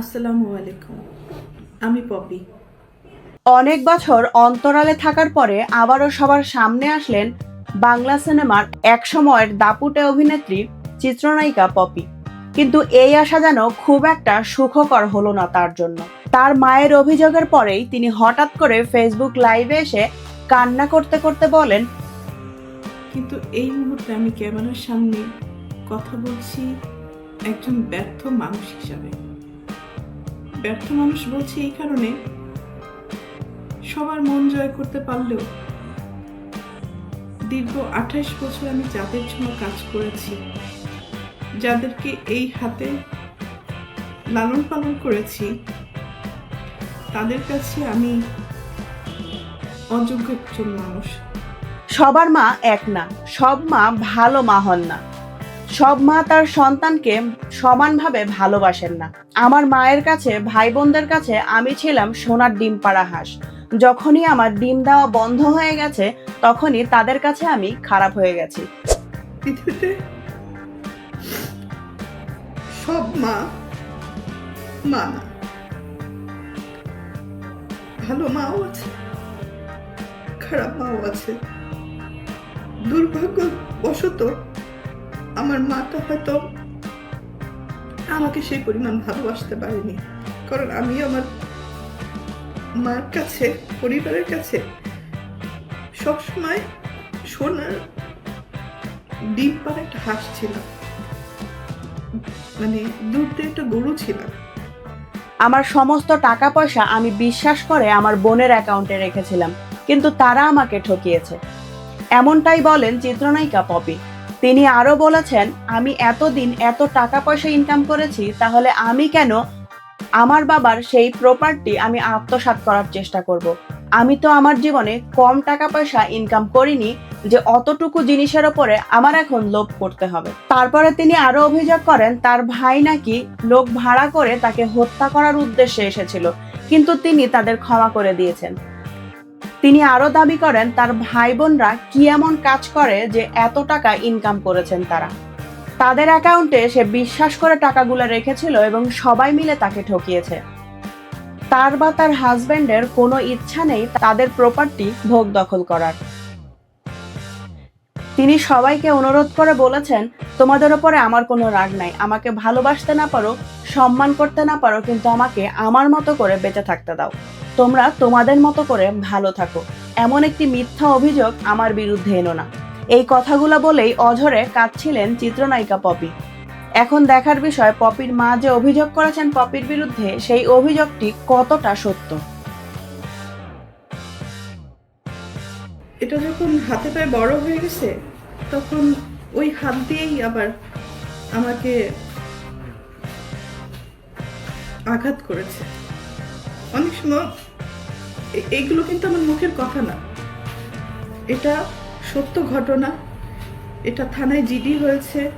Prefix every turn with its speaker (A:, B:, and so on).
A: আসসালামু আলাইকুম। আমি পপি।
B: অনেক বছর অন্তরালে থাকার পরে আবারও সবার সামনে আসলেন বাংলা সিনেমার একসময়ের দাপুটে অভিনেত্রী চিত্রনায়িকা পপি। কিন্তু এই আশা যেন খুব একটা সুখকর হলো না তার জন্য। তার মায়ের অভিযোগের পরেই তিনি হঠাৎ করে ফেসবুক লাইভে এসে কান্না করতে করতে বলেন
A: কিন্তু এই মুহূর্তে আমি ক্যামেরার সামনে কথা বলছি একজন ব্যর্থ মানুষ হিসাবে। ব্যর্থ মানুষ বলছি এই কারণে সবার মন জয় করতে পারলেও দীর্ঘ আঠাশ বছর আমি যাদের জন্য কাজ করেছি, যাদেরকে এই হাতে লালন পালন করেছি, তাদের কাছে আমি অযোগ্য একজন মানুষ।
B: সবার মা এক না, সব মা ভালো মা হন না। সব মা তার সন্তানকে সমানভাবে ভালোবাসেন না। আমার মায়ের কাছে ভাই বোনদের কাছে আমি ছিলাম সোনার ডিম পাড়া হাঁস। যখনই আমার ডিম দেওয়া বন্ধ হয়ে গেছে, তখনই তাদের কাছে আমি খারাপ হয়ে গেছি।
A: সব মা মা না। ভালো মাও আছে, খারাপ মাও আছে। দুর্ভাগ্যবশত আমার মাটা হয়তো আমাকে সেই পরিমাণ ভালোবাসতে পারেনি। কারণ আমি আমার মার কাছে, পরিবারের কাছে সবসময় সোনার ডিম পাড়া একটা হাঁস ছিলাম। মানে দিয়ে একটা গরু ছিলাম।
B: আমার সমস্ত টাকা পয়সা আমি বিশ্বাস করে আমার বোনের অ্যাকাউন্টে রেখেছিলাম, কিন্তু তারা আমাকে ঠকিয়েছে। এমনটাই বলেন চিত্রনায়িকা পপি। তিনি আরও বলেছেন, আমি এতদিন এত টাকা পয়সা ইনকাম করেছি, তাহলে আমি কেন আমার বাবার সেই প্রপার্টি আমি আত্মসাৎ করার চেষ্টা করব। আমি তো আমার জীবনে কম টাকা পয়সা ইনকাম করিনি যে অতটুকু জিনিসের ওপরে আমার এখন লোভ করতে হবে তারপরে তিনি আরও অভিযোগ করেন, তার ভাই নাকি লোক ভাড়া করে তাকে হত্যা করার উদ্দেশ্যে এসেছিল, কিন্তু তিনি তাদের ক্ষমা করে দিয়েছেন তিনি আরও দাবি করেন, তার ভাই বোনরা কি এমন কাজ করে যে এত টাকা ইনকাম করেছেন তারা? তাদের অ্যাকাউন্টে সে বিশ্বাস করে টাকাগুলো রেখেছিল এবং সবাই মিলে তাকে ঠকিয়েছে। তার বা তার হাজবেন্ডের কোনো ইচ্ছা নেই তাদের প্রপার্টি ভোগ দখল করার। তিনি সবাইকে অনুরোধ করে বলেছেন, তোমাদের ওপরে আমার কোনো রাগ নাই। আমাকে ভালোবাসতে না পারো, সম্মান করতে না পারো, কিন্তু আমাকে আমার মতো করে বেঁচে থাকতে দাও। তোমরা তোমাদের মতো করে ভালো থাকো। এমন একটি মিথ্যা অভিযোগ আমার বিরুদ্ধে এনো না। এই কথাগুলো বলেই অঝরে কাঁদছিলেন চিত্রনায়িকা পপি। এখন দেখার বিষয়, পপির মা যে অভিযোগ করেছেন পপির বিরুদ্ধে, সেই অভিযোগটি কতটা সত্য?
A: এটা যখন হাতে পায়ে বড় হয়ে গেছে, তখন ওই হাত দিয়েই আবার আমাকে আঘাত করেছে। অনেক সময় এইগুলো কিন্তু আমার মুখের কথা না। এটা সত্য ঘটনা। এটা থানায় জিডি হয়েছে।